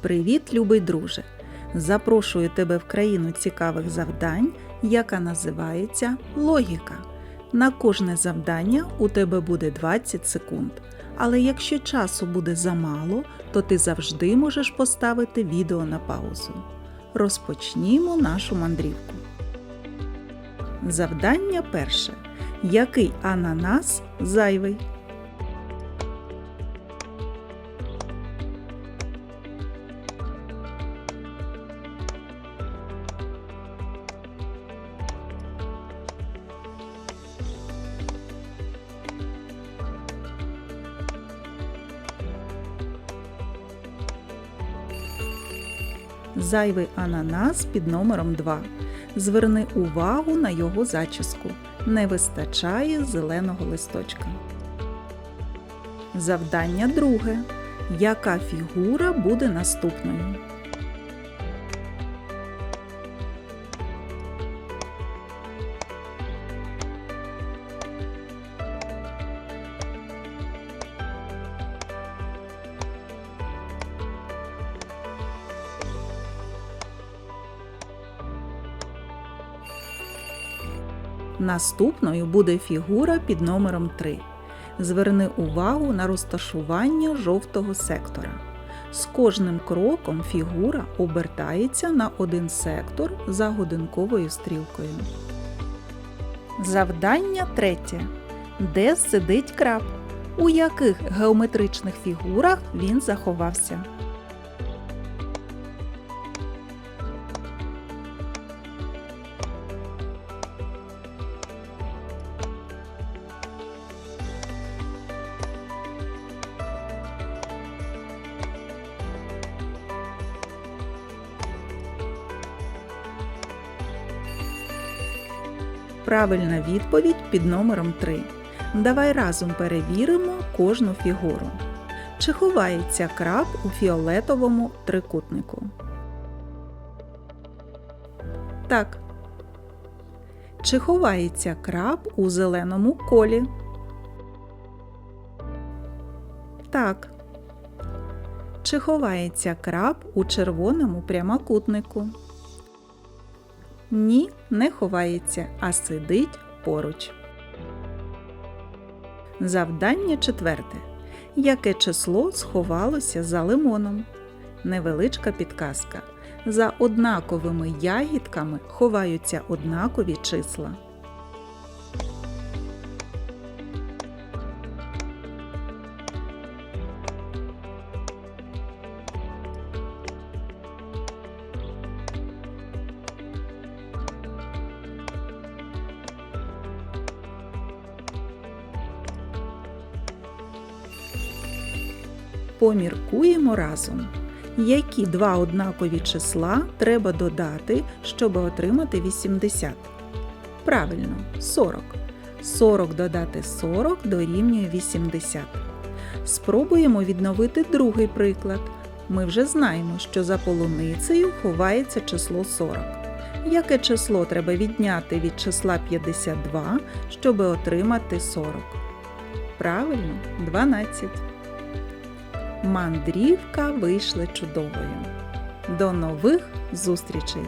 Привіт, любий друже! Запрошую тебе в країну цікавих завдань, яка називається Логіка. На кожне завдання у тебе буде 20 секунд. Але якщо часу буде замало, то ти завжди можеш поставити відео на паузу. Розпочнімо нашу мандрівку. Завдання перше. Який ананас зайвий? Зайвий ананас під номером 2. Зверни увагу на його зачіску. Не вистачає зеленого листочка. Завдання друге. Яка фігура буде наступною? Наступною буде фігура під номером 3. Зверни увагу на розташування жовтого сектора. З кожним кроком фігура обертається на один сектор за годинковою стрілкою. Завдання третє. Де сидить краб? У яких геометричних фігурах він заховався? Правильна відповідь під номером 3. Давай разом перевіримо кожну фігуру. Чи ховається краб у фіолетовому трикутнику? Так. Чи ховається краб у зеленому колі? Так. Чи ховається краб у червоному прямокутнику? Ні, не ховається, а сидить поруч. Завдання четверте. Яке число сховалося за лимоном? Невеличка підказка. За однаковими ягідками ховаються однакові числа. Поміркуємо разом. Які два однакові числа треба додати, щоб отримати 80? Правильно, 40. 40 додати 40 дорівнює 80. Спробуємо відновити другий приклад. Ми вже знаємо, що за полуницею ховається число 40. Яке число треба відняти від числа 52, щоб отримати 40? Правильно, 12. Мандрівка вийшла чудовою. До нових зустрічей!